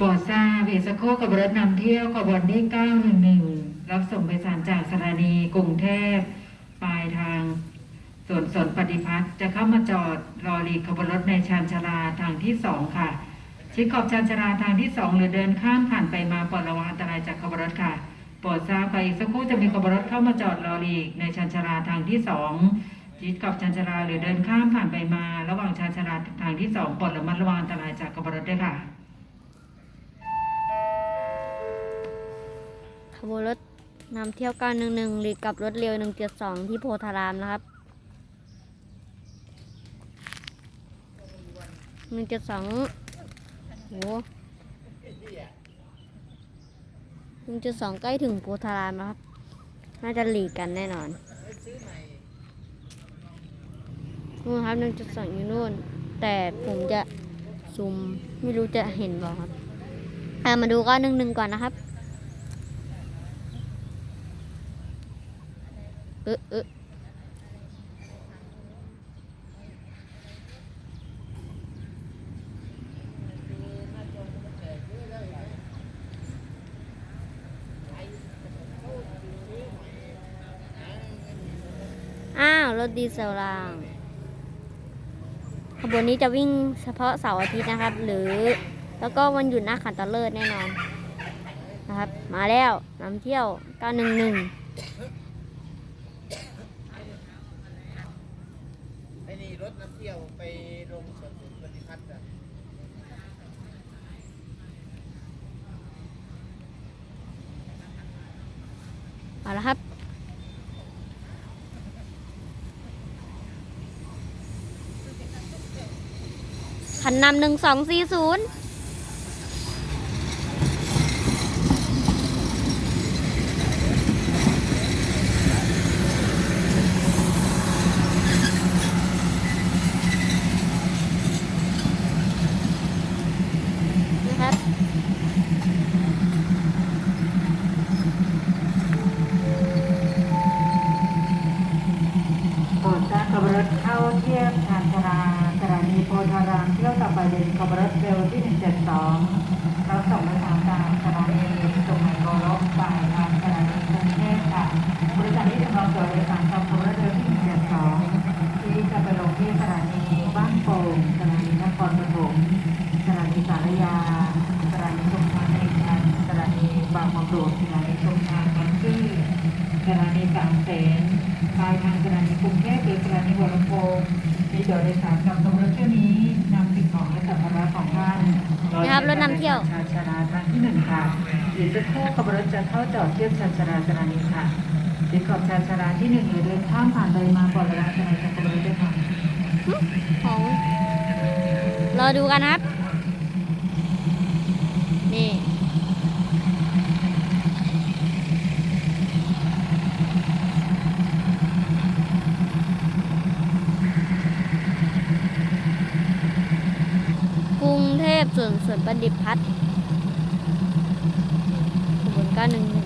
ปรดทราเอสโคกับรถนำเที่ยวขบวนที่911 รับส่งไปสารจากสถานีกรุงเทพ ปลายทางสวนสนปฏิพัฒน์จะเข้ามาจอดรอหลีขบวนรถในชานชาลาทางที่สองค่ะ ชิดขอบชานชาลาทางที่สองหรือเดินข้ามผ่านไปมาปลอดระวังอันตรายจากขบวนรถค่ะโปรดทราบไปอีกสักครู่จะมีขบวนรถเข้ามาจอดรอหลีในชานชาลาทางที่สองชิดขอบชานชาลาหรือเดินข้ามผ่านไปมา ระหว่างชานชาลาทางที่สองโปรดระมัดระวังอันตรายจากขบวนรถด้วยค่ะ ขบวนรถนำเที่ยว 911 หรือกับรถเร็ว 172 ที่โพธารามนะครับ 172โห172ใกล้ถึงโพธารามแล้วครับ น่าจะหลีกกันแน่นอนนู่นครับ172อยู่นู่น แต่ผมจะซูมไม่รู้จะเห็นบ่ครับ มาดู911ก่อนนะครับ เออเอออ้าวรถดีเซลราง ขบวนนี้จะวิ่งเฉพาะเสาร์อาทิตย์นะครับ หรือแล้วก็วันหยุดนักขันตะเลิศแน่นอนนะครับ มาแล้วนำเที่ยว 911 ไอ้นี่ รถน้ำเที่ยวไปลงสวนสุนปฏิพัฒน์อะเอาละครับคันนำหนึ่งสองสี่ศูนย์ เทียบชานชาลาสถานีโพธารามเที่ยวต่อไปเป็นขบวนรถเร็วที่ 172รับส่งไปทางจากสถานีสุไหงโกลกไปทางสถานีกรุงเทพค่ะบริษัทที่จะรองตัวโดยสารกับขบวนรถเร็วที่ 172 ที่จะไปลงที่สถานีบ้านโป่งสถานีนครปฐมสถานีสารยาสถานีชุมทาเอกันสถานีบางมะกรูดสถานีชุมทางบางซื่อสถานีสามเสนปลายทางสถานีกรุงเทพ วลำโพงมีโดยโดยสารกับขบวนรถเที่ยวนี้นำสิ่งของและสัมภาระของท่านนี่ครับรถนำเที่ยว ชาชาลาทางที่หนึ่งค่ะอีกสักครู่ขบวนรถจะเข้าจอดเทียบชาชาลาสถานีค่ะติดขอบชาชาลาที่หนึ่งหรือเดินข้ามผ่านไปมาก่อนเวลาสถานีขบวนรถด้วยค่ะของรอดูกันครับนี่ กรุงเท พส่วนส่วนประดิษฐ์พัฒน์ขบวนการหนึ่ง